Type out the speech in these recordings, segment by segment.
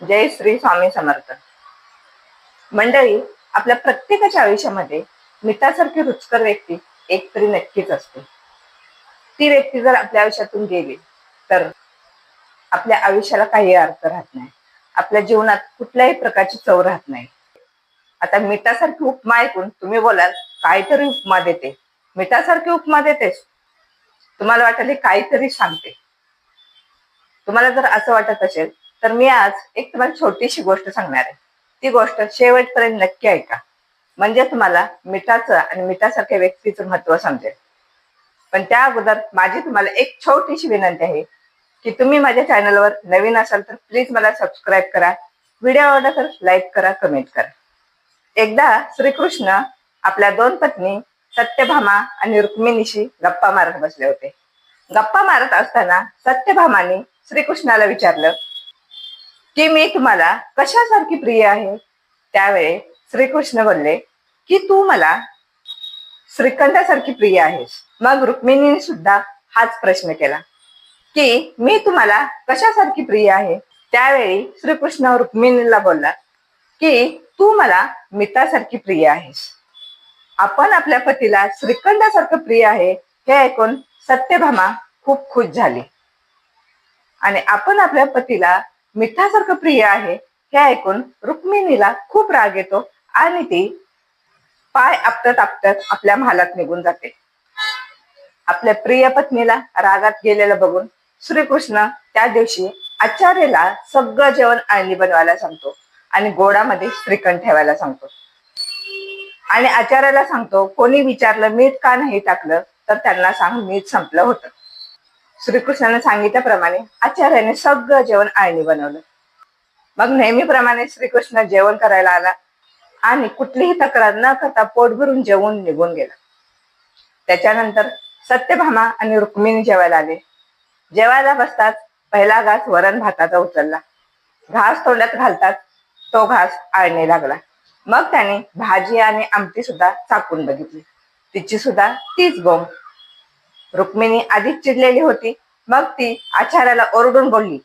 जय श्री स्वामी समर्थ. मंडळी आपल्या प्रत्येकाच्या आयुष्यामध्ये मिठासारखी रुचकर व्यक्ती एक तरी नक्कीच असते. ती व्यक्ती जर आपल्या आयुष्यातून गेली तर आपल्या आयुष्याला काही अर्थ राहत नाही. आपल्या जीवनात कुठल्याही प्रकारची चव राहत नाही. आता मिठासारखी उपमा ऐकून तुम्ही बोलाल काहीतरी उपमा देते. मिठासारखी उपमा देतेस? तुम्हाला वाटेल हे काहीतरी सांगते. तुम्हाला जर असं वाटत असेल तर मी आज एक तुम्हाला छोटीशी गोष्ट सांगणार आहे. ती गोष्ट शेवटपर्यंत नक्की ऐका. म्हणजे तुम्हाला मिठाचं आणि मिठासारख्या व्यक्तीचं महत्त्व समजेल. पण त्या अगोदर माझी तुम्हाला एक छोटीशी विनंती आहे की तुम्ही माझ्या चॅनलवर नवीन असाल तर प्लीज मला सबस्क्राईब करा. व्हिडिओ आवडला तर लाईक करा कमेंट करा. एकदा श्रीकृष्ण आपल्या दोन पत्नी सत्यभामा आणि रुक्मिणीशी गप्पा मारत बसले होते. गप्पा मारत असताना सत्यभामाने श्रीकृष्णाला विचारलं की मी तुम्हाला कशासारखी प्रिय आहे? त्यावेळी श्रीकृष्ण बोलले की तू मला श्रीखंडासारखी प्रिय आहेस. मग रुक्मिणीने सुद्धा हाच प्रश्न केला की मी तुम्हाला कशासारखी प्रिय आहे? त्यावेळी श्रीकृष्ण रुक्मिणीला बोलला की तू मला मितासारखी प्रिय आहेस. आपण आपल्या पतीला श्रीखंडासारखं प्रिय आहे हे ऐकून सत्यभामा खूप खुश झाली आणि आपण आपल्या पतीला मिठासारखं प्रिय आहे हे ऐकून रुक्मिणीला खूप राग येतो आणि ती पाय आपटत आपटत आपल्या महालात निघून जाते. आपल्या प्रिय पत्नीला रागात गेलेलं बघून श्रीकृष्ण त्या दिवशी आचार्याला सगळं जेवण आळणी बनवायला सांगतो आणि गोडामध्ये श्रीखंड ठेवायला सांगतो. आणि आचार्याला सांगतो कोणी विचारलं मीठ का नाही टाकलं तर त्यांना सांग मीठ संपलं होतं. श्रीकृष्णाने सांगितल्याप्रमाणे आचार्याने सगळं जेवण आळणी बनवलं. मग नेहमीप्रमाणे श्रीकृष्ण जेवण करायला आला आणि कुठलीही तक्रार न करता पोट भरून जेवून निघून गेला. त्याच्यानंतर सत्यभामा आणि रुक्मिणी जेवायला आले. जेवायला बसताच पहिला घास वरण भाताचा उचलला. घास तोंडात घालतात तो घास आळणे लागला. मग त्याने भाजी आणि आमटी सुद्धा चाकून बघितली. तिची सुद्धा तीच बोंब रुक्मिणी आधीच चिडलेली होती. मग ती आचार्याला ओरडून बोलली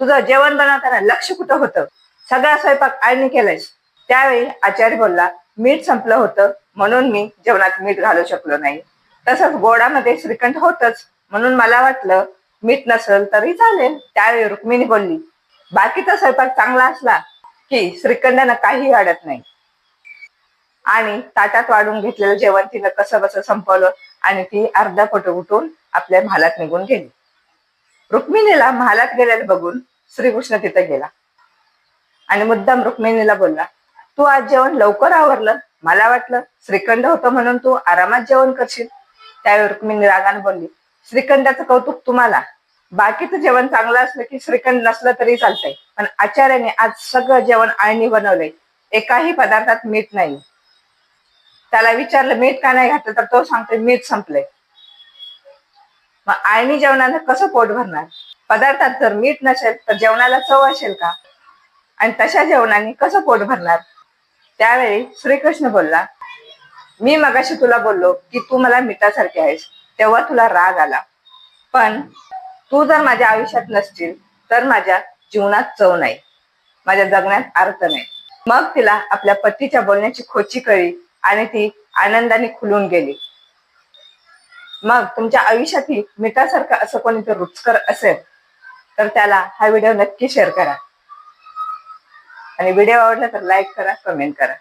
तुझं जेवण बनवताना लक्ष कुठं होतं? सगळा स्वयंपाक आळणी केलायस. त्यावेळी आचार्य बोलला मीठ संपलं होतं म्हणून मी जेवणात मीठ घालू शकलो नाही. तसंच गोडामध्ये श्रीखंड होतच म्हणून मला वाटलं मीठ नसेल तरी चालेल. त्यावेळी रुक्मिणी बोलली बाकीचा स्वयंपाक चांगला असला की श्रीखंडानं काही अडत नाही. आणि ताटात वाढून घेतलेलं जेवण तिनं कसं बसं संपवलं आणि ती अर्धा पट उठून आपल्या महालात निघून गेली. रुक्मिणीला महालात गेलेलं बघून श्रीकृष्ण तिथं गेला. आणि मुद्दाम रुक्मिणीला बोलला तू आज जेवण लवकर आवरलं? मला वाटलं श्रीखंड होतं म्हणून तू आरामात जेवण करशील. त्यावेळी रुक्मिणी रागाने बोलली श्रीखंडाचं कौतुक तुम्हाला. बाकीचं जेवण चांगलं असलं की श्रीखंड नसलं तरी चालतंय. पण आचार्याने आज सगळं जेवण आळणी बनवलंय. एकाही पदार्थात मीठ नाही. त्याला विचारलं मीठ का नाही घातलं? तर तो सांगतोय मीठ संपलंय. मग आळणी जेवणानं कसं पोट भरणार? पदार्थात जर मीठ नसेल तर जेवणाला चव असेल का? आणि तशा जेवणाने कसं पोट भरणार? त्यावेळी श्रीकृष्ण बोलला मी मगाशी तुला बोललो की तू मला मिठासारखी आहेस तेव्हा तुला राग आला. पण तू जर माझ्या आयुष्यात नसशील तर माझ्या जीवनात चव नाही. माझ्या जगण्यात अर्थ नाही. मग तिला आपल्या पतीच्या बोलण्याची खोची कळी आणि ती आनंदाने खुलून गेली. मग तुमच्या आयुष्यातील मिठासारखं असं कोणी जर रुचकर असेल तर त्याला हा व्हिडिओ नक्की शेअर करा. आणि व्हिडिओ आवडला तर लाईक करा कमेंट करा.